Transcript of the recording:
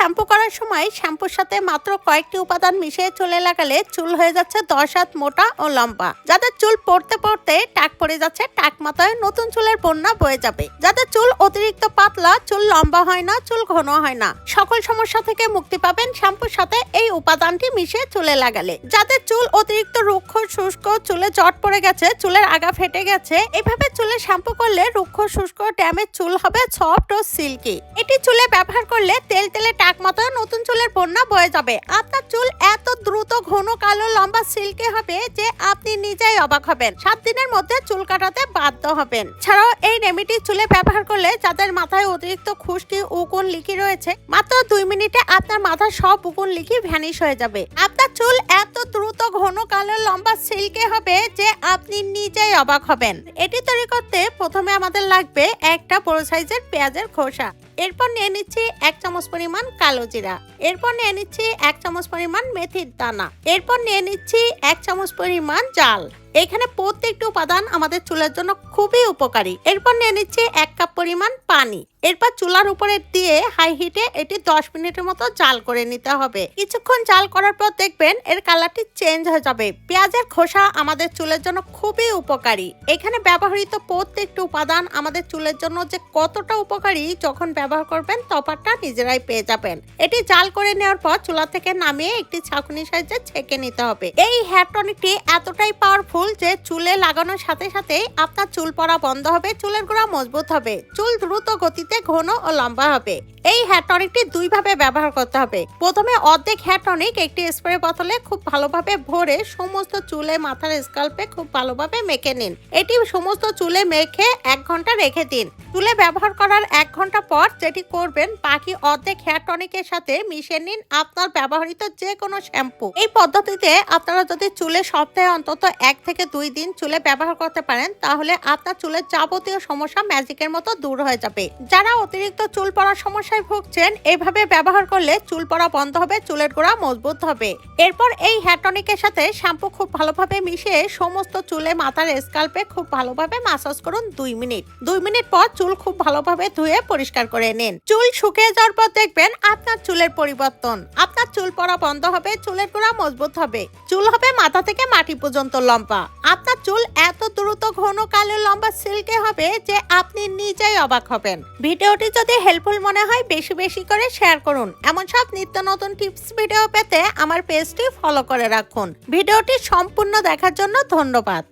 Shampoo করার সময় শ্যাম্পুর সাথে মাত্র কয়েকটি উপাদান মিশিয়ে চুলে লাগালে চুল হয়ে যাচ্ছে দশ হাত মোটা ও লম্বা। যাদের চুল পড়তে পড়তে টাক পড়ে যাচ্ছে, টাক মাথায় নতুন চুলের বন্যা বয়ে যাবে। যাদের চুল অতিরিক্ত পাতলা, চুল লম্বা হয় না, চুল ঘন হয় না। সকল সমস্যা থেকে মুক্তি পাবেন শ্যাম্পুর সাথে এই উপাদানটি মিশিয়ে চুলে লাগালে। যাদের চুল অতিরিক্ত রুক্ষ, শুষ্ক, চুলে জট পড়ে গেছে, চুলের আগা ফেটে গেছে, এভাবে চুলে শ্যাম্পু করলে রুক্ষ, শুষ্ক, ড্যামেজ চুল হবে সফট ও সিল্কি। এটি চুলে ব্যবহার করলে তেল তেলে টাক মতো নতুন চুলের বন্যা বয়ে যাবে। আপনার চুল এত দ্রুত ঘন কালো লম্বা সিল্কে হবে যে আপনি নিজেই অবাক হবেন। সাত দিনের মধ্যে চুল কাটাতে বাধ্য হবেন। ছাড়াও এই রেমেডি চুলে ব্যবহার করলে যাদের মাথায় অতিরিক্ত খুশকি, উকুন লিখি রয়েছে, মাত্র দুই মিনিটে আপনার মাথার সব উকুন লিখি ভ্যানিশ হয়ে যাবে। আপনার চুল এত দ্রুত ঘন কালো লম্বা সিল্কে হবে যে আপনি নিজেই অবাক হবেন। এটি তৈরি করতে প্রথমে আমাদের লাগবে একটা বড় সাইজের পেঁয়াজের খোসা। এরপর নিয়ে নিচ্ছি এক চামচ পরিমাণ কালো জিরা। এরপর নিয়ে নিচ্ছি এক চামচ পরিমাণ মেথির দানা। এরপর নিয়ে নিচ্ছি এক চামচ পরিমাণ জাল। এখানে প্রত্যেকটি উপাদান আমাদের চুলের জন্য খুবই উপকারী। এরপর নিয়ে নিচ্ছি এক কাপ পরিমাণ পানি। এরপর চুলার উপরে দিয়ে হাই হিটে এটি দশ মিনিটের মতো জাল করে নিতে হবে। কিছুক্ষণ জাল করার পর দেখবেন এর কালারটি চেঞ্জ হয়ে যাবে। পেঁয়াজের খোসা আমাদের চুলের জন্য খুবই উপকারী। এখানে ব্যবহৃত প্রত্যেকটি উপাদান আমাদের চুলের জন্য যে কতটা উপকারী যখন ব্যবহার করবেন, তফাৎটা নিজেরাই পেয়ে যাবেন। এটি জাল করে নেওয়ার পর চুলা থেকে নামিয়ে একটি ছাঁকুনি সাহায্যে ছেঁকে নিতে হবে। এই হেয়ার টনিকটি এতটাই পাওয়ারফুল যে চুলে লাগানোর সাথে সাথেই আপনার চুল পড়া বন্ধ হবে, চুলের গোড়া মজবুত হবে, চুল দ্রুত গতিতে ঘন ও লম্বা হবে। এই হেয়ার টনিকটি দুই ভাবে ব্যবহার করতে হবে। প্রথমে অর্ধেক হেয়ার টনিক একটি স্প্রে বোতলে খুব ভালোভাবে ভরে সমস্ত চুলে মাথার স্কাল্পে খুব ভালোভাবে মেখে নিন। এটি সমস্ত চুলে মেখে এক ঘণ্টা রেখে দিন। চুলে ব্যবহার করার এক ঘণ্টা পর যেটি করবেন, বাকি অর্ধেক হেয়ার টনিকের সাথে মিশিয়ে নিন আপনার ব্যবহৃত যে কোনো শ্যাম্পু এই পদ্ধতিতে আপনারা যদি চুলে সপ্তাহে অন্তত এক থেকে দুই দিন চুলে ব্যবহার করতে পারেন, তাহলে আপনার চুলের যাবতীয় সমস্যা ম্যাজিকের মতো দূর হয়ে যাবে। যারা অতিরিক্ত চুল পড়ার সমস্যায় ভুগছেন, এভাবে ব্যবহার করলে চুল পড়া বন্ধ হবে, চুলের গোড়া মজবুত হবে। এরপর এই হেয়ার টনিকের সাথে শ্যাম্পু খুব ভালোভাবে মিশিয়ে সমস্ত চুলে মাথার স্কাল্পে খুব ভালোভাবে মাসাজ করুন দুই মিনিট। দুই মিনিট পর চুল খুব ভালোভাবে ধুয়ে পরিষ্কার করে নিন। চুল শুকিয়ে যাওয়ার পর দেখবেন আপনার চুলের পরিবর্তন। আপনার চুল পড়া বন্ধ হবে, চুলের গোড়া মজবুত হবে। চুল হবে মাথা থেকে মাটি পর্যন্ত লম্বা। আপনার চুল এত দ্রুত ঘন কালো লম্বা সিল্কে হবে যে আপনি নিজেই অবাক হবেন। ভিডিওটি যদি হেল্পফুল মনে হয়, বেশি বেশি করে শেয়ার করুন। এমন সব নিত্য নতুন টিপস ভিডিও পেতে আমার পেজটি ফলো করে রাখুন। ভিডিওটি সম্পূর্ণ দেখার জন্য ধন্যবাদ।